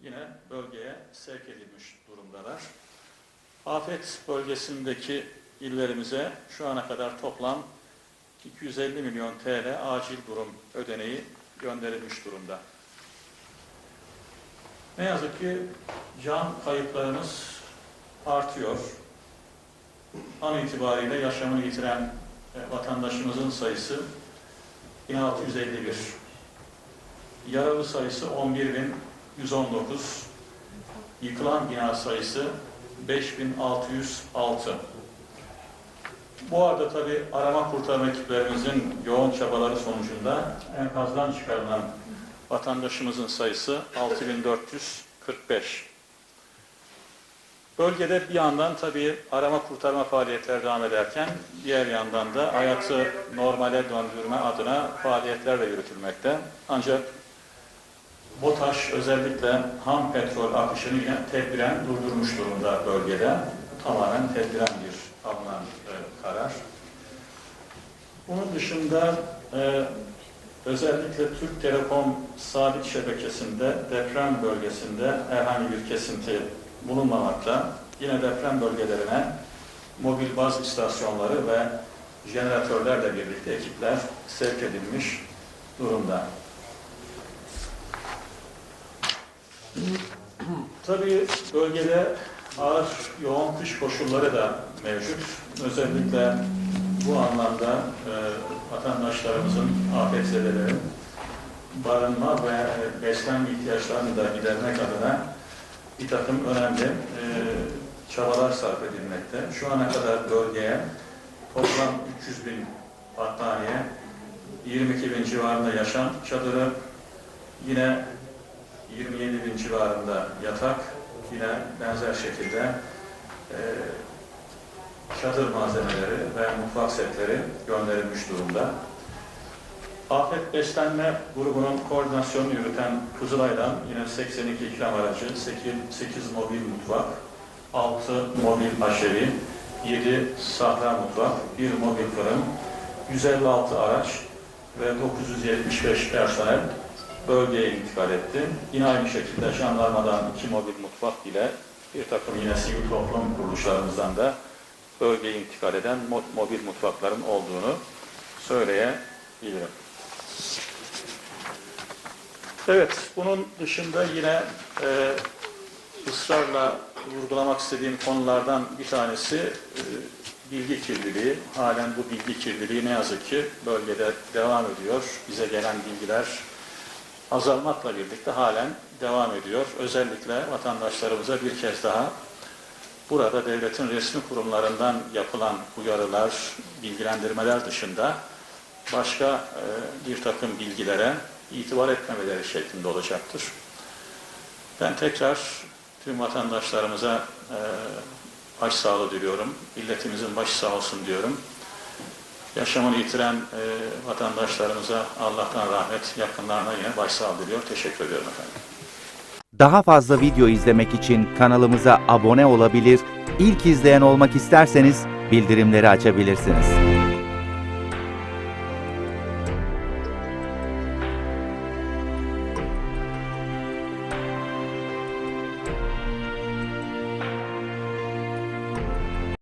yine bölgeye sevk edilmiş durumdalar. Afet bölgesindeki illerimize şu ana kadar toplam 250 milyon TL acil durum ödeneği gönderilmiş durumda. Ne yazık ki can kayıplarımız artıyor. An itibariyle yaşamını yitiren e, vatandaşımızın sayısı 1651. Yaralı sayısı 11119. Yıkılan bina sayısı 5606. Bu arada tabi arama kurtarma ekiplerimizin yoğun çabaları sonucunda enkazdan çıkarılan vatandaşımızın sayısı 6445. Bölgede bir yandan tabii arama kurtarma faaliyetleri devam ederken diğer yandan da hayatı normale döndürme adına faaliyetler de yürütülmekte. Ancak BOTAŞ özellikle ham petrol akışını tedbiren durdurmuş durumda bölgede. Tamamen tedbiren bir alınan e, karar. Bunun dışında e, özellikle Türk Telekom sabit şebekesinde deprem bölgesinde herhangi bir kesinti bulunmamakta. Yine deprem bölgelerine mobil baz istasyonları ve jeneratörlerle birlikte ekipler sevk edilmiş durumda. Tabii bölgede ağır yoğun kış koşulları da mevcut. Özellikle bu anlamda e, vatandaşlarımızın, afetzedelerin barınma ve beslenme ihtiyaçlarını da gidermek adına bir takım önemli e, çabalar sarf edilmekte. Şu ana kadar bölgeye toplam 300 bin battaniye, 22 bin civarında yaşam çadırı, yine 27 bin civarında yatak, yine benzer şekilde e, çadır malzemeleri ve mutfak setleri gönderilmiş durumda. Afet Beslenme grubunun koordinasyonunu yürüten Kızılay'dan yine 82 ikram aracı, 8, 8 mobil mutfak, 6 mobil aşevi, 7 sahra mutfak, 1 mobil fırın, 156 araç ve 975 personel bölgeye intikal etti. Yine aynı şekilde jandarmadan 2 mobil mutfak ile bir takım yine sivil toplum kuruluşlarımızdan da bölgeye intikal eden mo- mobil mutfakların olduğunu söyleyebilirim. Evet, bunun dışında yine e, ısrarla vurgulamak istediğim konulardan bir tanesi e, bilgi kirliliği. Halen bu bilgi kirliliği ne yazık ki bölgede devam ediyor. Bize gelen bilgiler azalmakla birlikte halen devam ediyor. Özellikle vatandaşlarımıza bir kez daha burada devletin resmi kurumlarından yapılan uyarılar, bilgilendirmeler dışında başka e, bir takım bilgilere itibar etmemeleri şeklinde olacaktır. Ben tekrar tüm vatandaşlarımıza e, başsağlığı diliyorum. Milletimizin başı sağ olsun diyorum. Yaşamını yitiren e, vatandaşlarımıza Allah'tan rahmet, yakınlarına yine başsağlığı diliyor. Teşekkür ediyorum efendim. Daha fazla video izlemek için kanalımıza abone olabilir, ilk izleyen olmak isterseniz bildirimleri açabilirsiniz.